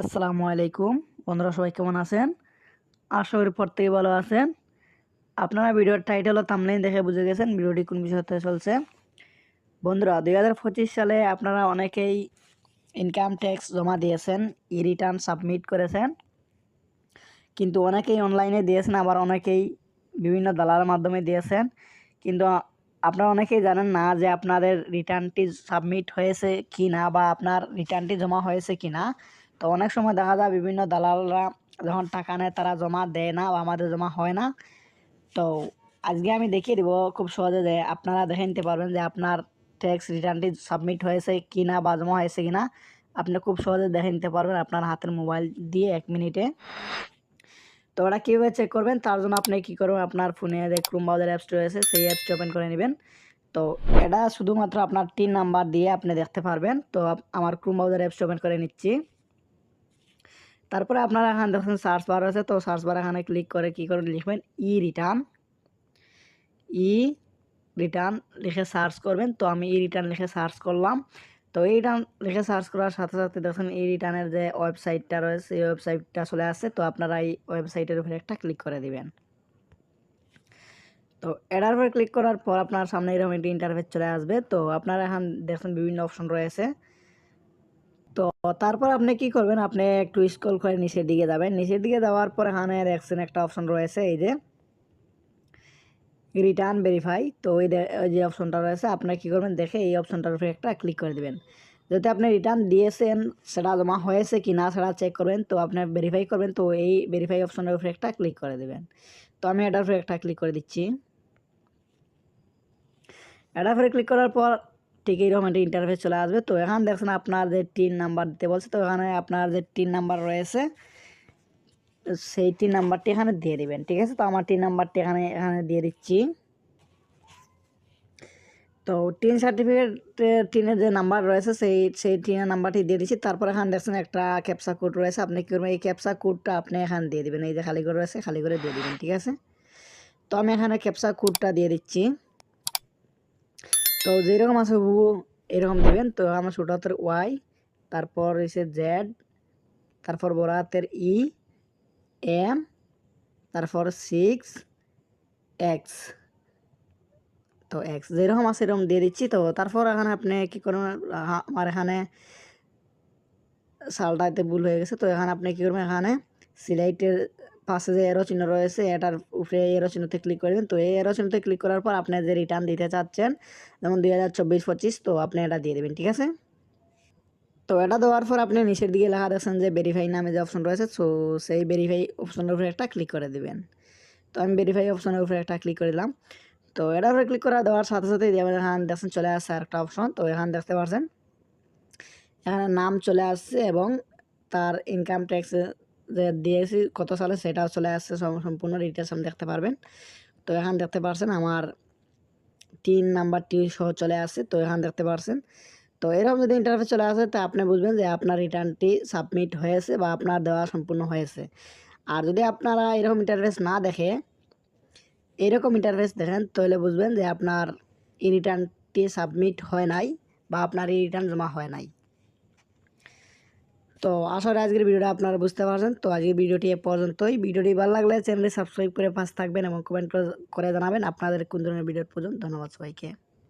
আসসালামু আলাইকুম। বন্ধুরা, সবাই কেমন আছেন? আশা করি প্রত্যেকে ভালো আছেন। আপনারা ভিডিওর টাইটেল ও থাম্বনেইল দেখে বুঝে গেছেন ভিডিওটি কোন বিষয়তে চলছে। বন্ধুরা, দুই হাজার পঁচিশ সালে আপনারা অনেকেই ইনকাম ট্যাক্স জমা দিয়েছেন ই রিটার্ন সাবমিট করেছেন। কিন্তু অনেকেই অনলাইনে দিয়েছেন, আবার অনেকেই বিভিন্ন দালালের মাধ্যমে দিয়েছেন। কিন্তু আপনারা অনেকেই জানেন না যে আপনাদের রিটার্নটি সাবমিট হয়েছে কি না বা আপনার রিটার্নটি জমা হয়েছে কি না তো অনেক সময় দেখা যায় বিভিন্ন দালালরা যখন টাকা নেয়, তারা জমা দেয় না বা আমাদের জমা হয় না। তো আজকে আমি দেখিয়ে দিব খুব সহজে যে আপনারা দেখে নিতে পারবেন যে আপনার ট্যাক্স রিটার্নটি সাবমিট হয়েছে কি না বা জমা হয়েছে কি না আপনি খুব সহজে দেখে নিতে পারবেন আপনার হাতের মোবাইল দিয়ে এক মিনিটে। তো ওটা কীভাবে চেক করবেন, তার জন্য আপনি কী করবেন, আপনার ফোনে যে ক্রোম ব্রাউজার অ্যাপসটি রয়েছে, সেই অ্যাপসটি ওপেন করে নেবেন। তো এটা শুধুমাত্র আপনার তিন নাম্বার দিয়ে আপনি দেখতে পারবেন। তো আমার ক্রোম ব্রাউজার অ্যাপসটি ওপেন করে নিচ্ছি। তারপরে আপনারা এখানে দেখছেন সার্চ বার আছে, তো সার্চ বার এখানে ক্লিক করে কী করে লিখবেন? ই রিটার্ন ই রিটার্ন লিখে সার্চ করবেন। তো আমি ই রিটার্ন লিখে সার্চ করলাম। তো এই রিটার্ন লিখে সার্চ করার সাথে সাথে দেখছেন এই রিটার্নের যে ওয়েবসাইটটা রয়েছে, এই ওয়েবসাইটটা চলে আসছে। তো আপনারা এই ওয়েবসাইটের উপরে একটা ক্লিক করে দিবেন। তো এটার উপরে ক্লিক করার পর আপনার সামনে এরকম একটি ইন্টারফেস চলে আসবে। তো আপনারা এখন দেখছেন বিভিন্ন অপশন রয়েছে। তো তারপর আপনি কি করবেন? আপনি একটু স্ক্রল করে নিচের দিকে যাবেন। নিচের দিকে যাওয়ার পর এখানে দেখছেন একটা অপশন রয়েছে, এই যে রিটার্ন ভেরিফাই তো ওই যে অপশনটা রয়েছে আপনার কী করবেন? দেখে এই অপশনটার উপরে একটা ক্লিক করে দেবেন। যদি আপনি রিটার্ন দিয়েছেন, সেটা জমা হয়েছে কি না সেটা চেক করবেন। তো আপনি ভেরিফাই করবেন, তো এই ভেরিফাই অপশনের উপরে একটা ক্লিক করে দেবেন। তো আমি এটার উপরে একটা ক্লিক করে দিচ্ছি। এটার উপরে ক্লিক করার পর ঠিক এইরকম একটা ইন্টারফেস চলে আসবে। তো এখানে দেখছেন আপনার যে টিন নাম্বার দিতে বলছে। তো এখানে আপনার যে টিন নাম্বার রয়েছে সেই টিন নাম্বারটি এখানে দিয়ে দেবেন, ঠিক আছে? তো আমার টিন নাম্বারটি এখানে এখানে দিয়ে দিচ্ছি। তো টিন সার্টিফিকেট টিনের যে নাম্বার রয়েছে, সেই সেই টিনের নাম্বারটি দিয়ে দিচ্ছি। তারপর এখানে দেখছেন একটা ক্যাপসা কোড রয়েছে। আপনি কী করবেন? এই ক্যাপসা কোডটা আপনি এখানে দিয়ে দিবেন। এই যে খালি করে রয়েছে, খালি করে দিয়ে দেবেন, ঠিক আছে? তো আমি এখানে ক্যাপসা কোডটা দিয়ে দিচ্ছি। তো যেরকম আছে হুবহু এরকম দিবেন। তো আমার ছোট হাতের ওয়াই, তারপর এসে জেড, তারপর বড় হাতের ই, এম, তারপর সিক্স, এক্স। তো এক্স যেরকম আছে এরকম দিয়ে দিচ্ছি। তো তারপর এখানে আপনি কী করবেন আমার এখানে সালটাতে ভুল হয়ে গেছে। তো এখানে আপনি কী করবেন, এখানে সিলাইটের পাশে যে এরো চিহ্ন রয়েছে, এটার উপরে এরো চিহ্নতে ক্লিক করবেন। তো এই এরো চিহ্নতে ক্লিক করার পর আপনি যে রিটার্ন দিতে চাচ্ছেন, যেমন দুই হাজার চব্বিশ পঁচিশ, তো আপনি এটা দিয়ে দেবেন, ঠিক আছে? তো এটা দেওয়ার পর আপনি নিচের দিকে লেখা দেখছেন যে ভেরিফাই নামে যে অপশন রয়েছে সো সেই ভেরিফাই অপশনের উপরে একটা ক্লিক করে দেবেন। তো আমি ভেরিফাই অপশনের উপরে একটা ক্লিক করে দিলাম। তো এটার উপরে ক্লিক করা দেওয়ার সাথে সাথে এখানে দেখছেন চলে আসছে আরেকটা অপশন তো এখানে দেখতে পাচ্ছেন এখানে নাম চলে আসছে এবং তার ইনকাম ট্যাক্স দিয়েছি, কত সালে সেটাও চলে আসছে সম্পূর্ণ ডিটেলস আপনি দেখতে পারবেন। তো এখানে দেখতে পারছেন আমার তিন নাম্বারটি সহ চলে আসছে, তো এখানে দেখতে পারছেন। তো এরকম যদি ইন্টারফেস চলে আসে, তো আপনি বুঝবেন যে আপনার রিটার্নটি সাবমিট হয়েছে বা আপনার দেওয়া সম্পূর্ণ হয়েছে। আর যদি আপনারা এরকম ইন্টারফেস না দেখে, এরকম ইন্টারফেস দেখেন, তাহলে বুঝবেন যে আপনার এই রিটার্নটি সাবমিট হয় নাই বা আপনার এই রিটার্ন জমা হয় নাই। তো করি আজকের ভিডিওটা আপনারা বুঝতে পারছেন। তো আজকের ভিডিওটি এ পর্যন্তই। ভিডিওটি ভালো লাগলে চ্যানেলটি সাবস্ক্রাইব করে পাশে থাকবেন এবং কমেন্ট করে জানাবেন। আপনাদের কোন ধরনের ভিডিওর পর্যন্ত ধন্যবাদ সবাইকে।